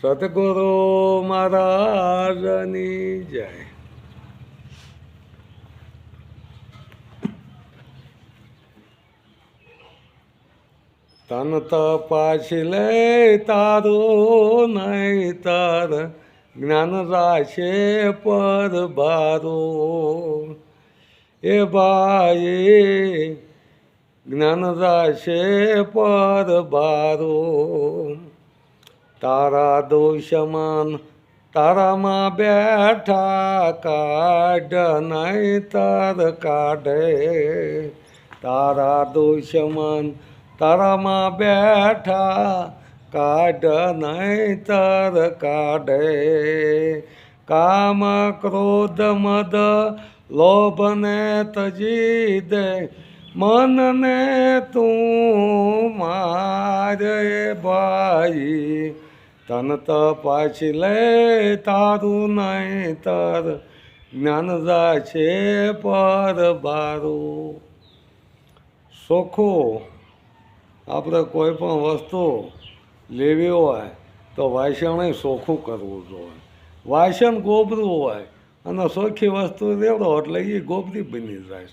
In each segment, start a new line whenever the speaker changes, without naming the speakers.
સતગુરુ મહારાજની જય તન તપાસી લે તારું નહીં તાર જ્ઞાન રાશે પર બારો એ ભાઈ જ્ઞાન રાશે પર બારો તારા દોષમાન તારામાં બેઠા કાઢ નહીં તર કાઢે. તારા દોષમાન તારામાં બેઠા કાઢ નહીં તર કાઢે. કામ, ક્રોધ, મદ, લોભને તજી દે મનને તું મારે ભાઈ. તન તપાસી લે તારું નહીં તાર જ્ઞાન છે પર બારું. સોખું આપણે કોઈ પણ વસ્તુ લેવી હોય તો વાસણ સોખું કરવું જોઈએ. વાસણ ગોબરું હોય અને સોખી વસ્તુ લેવડો એટલે એ ગોબરી બની જાય.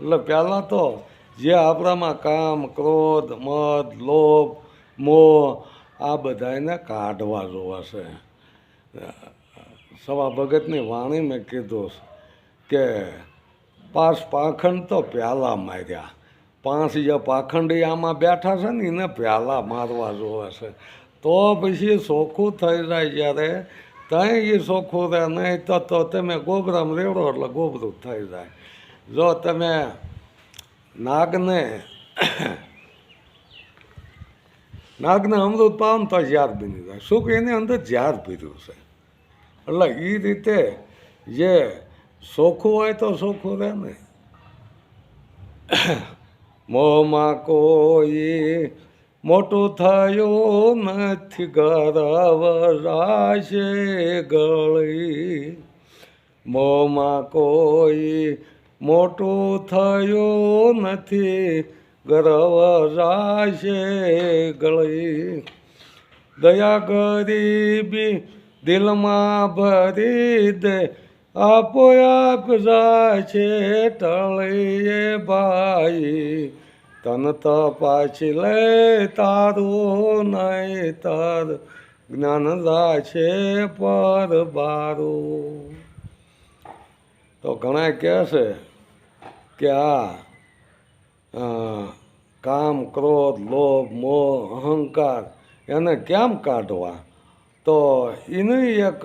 એટલે પહેલાં તો જે આપણામાં કામ, ક્રોધ, મદ, લોભ, મોહ આ બધાને કાઢવા જોવાશે સવા ભગતની વાણી મેં કીધું કે પાંચ પાખંડ તો પ્યાલા માર્યા. પાંચ જે પાખંડી આમાં બેઠા છે ને, એને પ્યાલા મારવા જોવાશે તો પછી ચોખ્ખું થઈ જાય જ્યારે ત્યાં એ ચોખ્ખું રહે નહીં તો તો તમે ગોબરામ રેવડો એટલે ગોબરું થઈ જાય. જો તમે નાગને નાગને અમૃત પામતા ઝાર બની જાય. સુખ એની અંદર ઝાર પીધું છે? એટલે એ રીતે જે સોખું હોય તો સોખું રહે ને. મોમાં કોઈ મોટું થયું નથી ગરાવરાશે ગળી. મોમાં કોઈ મોટું થયું નથી ગરવ રાશે ગળી. દયા ગરીબી દિલમાં ભરી દે. આપો આપ છે ટળીએ ભાઈ. તન તપાસી લે તારું નહીં તાર જ્ઞાન છે પર બારું. તો ઘણા કહે છે કે આ કામ ક્રોધ લોભ મોહ અહંકાર એને કેમ કાઢવા? તો એનો એક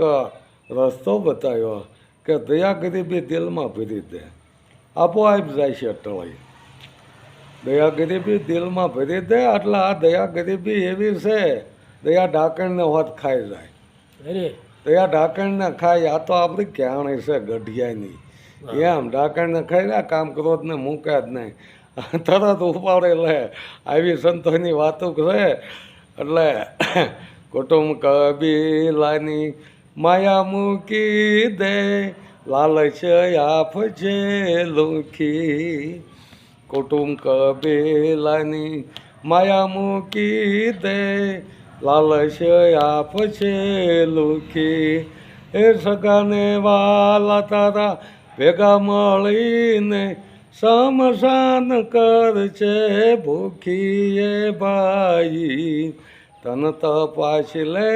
રસ્તો બતાવ્યો કે દયા ગરીબી દિલમાં ભરી દે. આપોઆપ જાય છે ટળાઈ દયા ગરીબી દિલમાં ભરી દે એટલે આ દયા ગરીબી એવી છે દયા ઢાંકણને હોત ખાઈ જાય. દયા ઢાંકણને ખાય આ તો આપણી કહેણી છે ગઢિયાની. એમ ઢાંકણને ખાઈ જાય કામ ક્રોધને મૂકે જ નહીં. તરત ઉપાડે લે આવી સંતોની વાતો છે. એટલે કુટુંબ કબીલાની માયા મૂકી દે. લાલચ આપ છે લુખી. કુટુંબ કબીલાની માયા મૂકી દે. લાલચ આપ છે લુખી. એ સગાને વાલા તારા ભેગા મળીને સમસાન કર છે ભૂખી ભાઈ. તન તપાસી લે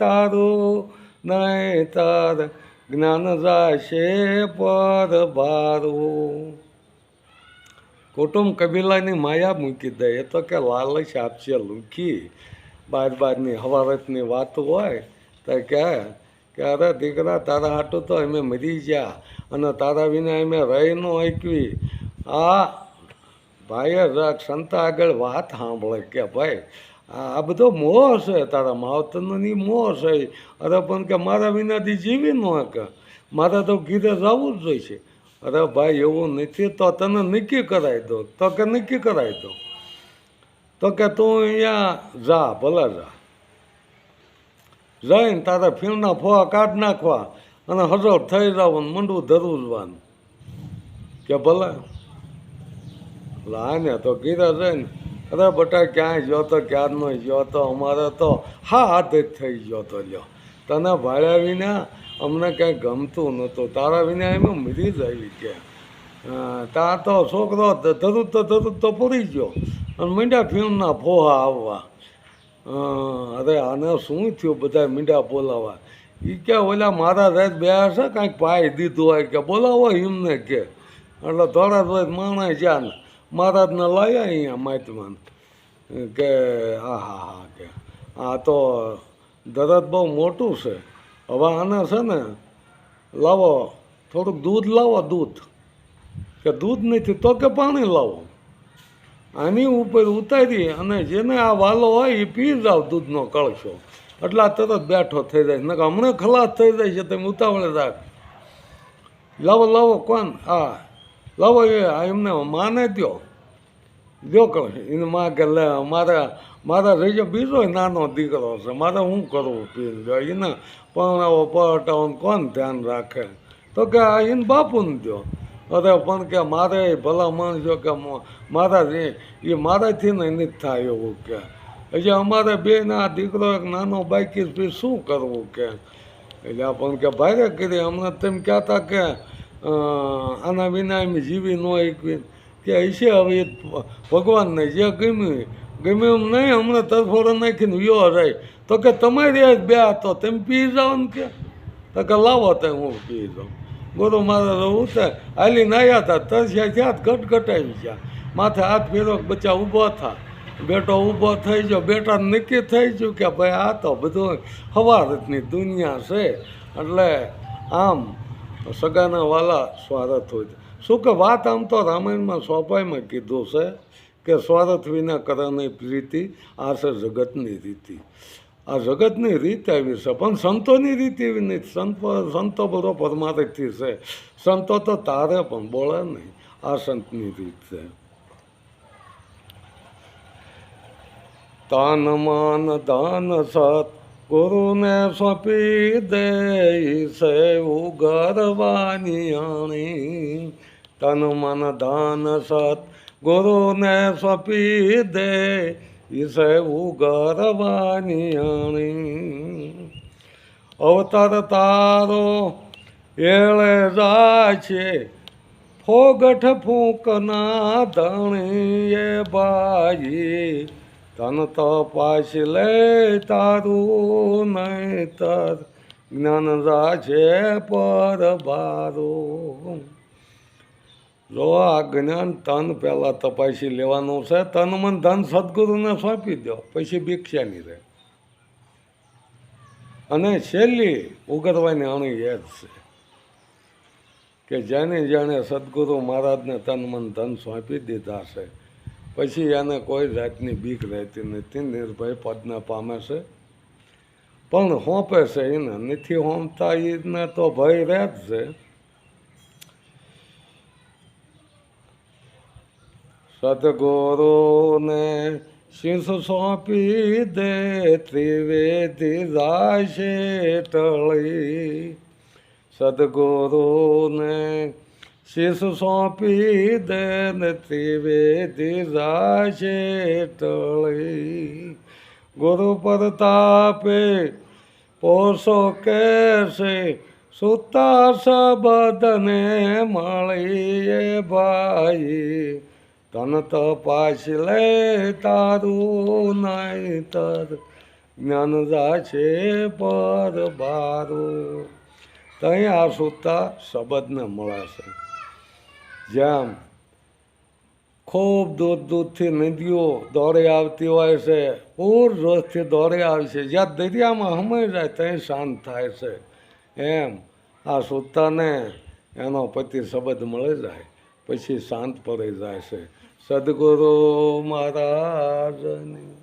તારું, નહીં તાર જ્ઞાન જાશે પર ભારું. કુટુંબ કબીલાની માયા મૂકી દે, એ તો કે લાલચ આપશે લુખી. બાર બારની હવારતની વાત હોય તો કે કે અરે દીકરા, તારા હાટું તો અમે મરી ગયા અને તારા વિના અમે રહી ન શકવી આ ભાઈએ સંતા આગળ વાત સાંભળે કે ભાઈ, આ બધો મોહ છે, તારા માવતરનો મોહ છે. અરે પણ કે મારા વિનાથી જીવી ન કે મારે તો ગીરે જવું જ જોઈશે. અરે ભાઈ, એવું નથી તો તને નક્કી કરાવી દો. તો કે નક્કી કરાવી દો. તો કે તું અહીંયા જા, ભલે જા. જઈને તારા ફીણના ફોવા કાઢ નાખવા અને હજર થઈ જવાનું મંડવું ધરવું જવાનું. કે ભલે. એટલે તો તો છે ને, અરે બટા, ક્યાંય ગયો તો, ક્યારનો ગયો તો, અમારે તો હા હાથ જ થઈ ગયો તો લ્યો. તને ભાડ્યા વિના અમને કાંઈ ગમતું નહોતું. તારા વિના એમ મરી જ આવી કે. ત્યાં તો છોકરો ધરું તો ધરું તો પૂરી ગયો. અને મીંડા ફીણના ફોહા આવવા. અરે આને શું થયું બધા મીંડા બોલાવા? એ કે, ઓલા મારા રાત બે હશે, કાંઈક પાય દીધું હોય કે, બોલાવો એમને કે. એટલે થોડા થોડા માણસ જ્યાં મહારાજને લાવ્યા અહીંયા માટવાન કે હા હા હા, કે આ તો દરદ બહુ મોટું છે. હવે આને છે ને લાવો, થોડુંક દૂધ લાવો, દૂધ. કે દૂધ નથી તો કે પાણી લાવો. આની ઉપર ઉતારી અને જેને આ વાલો હોય એ પી જાવ દૂધનો કળશો. એટલે આ તરત બેઠો થઈ જાય. નકર હમણાં ખલાસ થઈ જાય છે તમે ઉતાવળે રાખ. લાવો લાવો, કોણ? હા. લાવો એ એમને માને દ્યો. જો કહો એને માં કે લે, મારા મારા રહી બીજો નાનો દીકરો છે, મારે શું કરવું પીર એને પરણાવો પટાવો કોણ ધ્યાન રાખે? તો કે આ એને બાપુને દો અરે પણ કે મારે ભલા માણસો કે મારા એ મારાથી ને નથી થાય એવું કે. એટલે અમારે બે ના દીકરો, એક નાનો બાઇકી શું કરવું કે? એટલે પણ કે ભાઈ કરી, હમણાં તેમ કહેતા કે આના વિના એમ જીવી ન એકવી. કે હશે હવે ભગવાનને, જે ગમ્યું ગમ્યું એમ નહીં, હમણાં તરફોડો નાખીને યો રહી તો કે તમારી આ બે હતો તેમ પી જાઓ ને કે? તો કે લાવો તો હું પી જાઉં. ગોરો મારે રહું છે હાલી નાયા હતા તરસ્યા ત્યાં ઘટ ઘટાવી ગયા. માથે હાથ ફેરો બચ્ચા ઊભો થા. બેટો ઊભો થઈ ગયો બેટા નક્કી થઈ ગયું કે ભાઈ આ તો બધું હવારતની દુનિયા છે. એટલે આમ સગાના વાલા સ્વાર્થ હોય છે. શું કે વાત આમ તો રામાયણમાં સ્વાભાવમાં કીધું છે કે સ્વાર્થ વિના કરાની પ્રીતિ, આ છે જગતની રીતિ. આ જગતની રીત આવી છે, પણ સંતોની રીત એવી નહીં. સંતો સંતો બધો પરમાર્થથી છે. સંતો તો તારે પણ બોલે નહીં. આ સંતની રીત છે. તાન, માન દાન સત ગુરુને સોંપી દે સે ઉગરવાની આણી તન મન દાન સત ગુરુને સોંપી દે ઈસે ઉગરવાની આણી અવતાર તારો એળે જાય છે ફોગઠ ફૂંકના ધણીએ બાઈ તન તપાસ લે તારું નહીતર જ્ઞાન રાજે પર બારું. જો આ જ્ઞાન તન પહેલાં તપાસી લેવાનું છે, તન મન ધન સદગુરુને સોંપી દો પછી ભિક્ષાની રહે. અને છેલ્લી ઉગરવાની અણી એ જ છે કે જેને જેણે સદગુરુ મહારાજને તન મન ધન સોંપી દીધા છે પછી એને કોઈ જાતની બીક રહેતી નથી, નિર્ભય પદને પામે છે. પણ હોંપે છે એને, નથી હોંપતા એને તો ભય રહે જ છે. સદગુરુને શીશ સોંપી દે, ત્રિવેદી રાશે ટળી. સદગુરુને શીશ સોંપી દેન ત્રિવેદી રાશે ટળી ગુરુ પ્રતાપે પોષો કેશે, સુતા સબદને મળીએ ભાઈ. તન તપાસ લે તારું નહીતર, જ્ઞાન જાશે પર બારું. તઈ આ સુતા શબ્દને મળે જેમ ખૂબ દૂર દૂરથી નદીઓ દોડે આવતી હોય છે, પૂર જોશથી દોડે આવે છે. જ્યાં દરિયામાં હમાઈ જાય ત્યાં શાંત થાય છે. એમ આ સુતાને એનો પતિ શબ્દ મળી જાય, પછી શાંત પડી જાય છે. સદગુરુ મહારાજની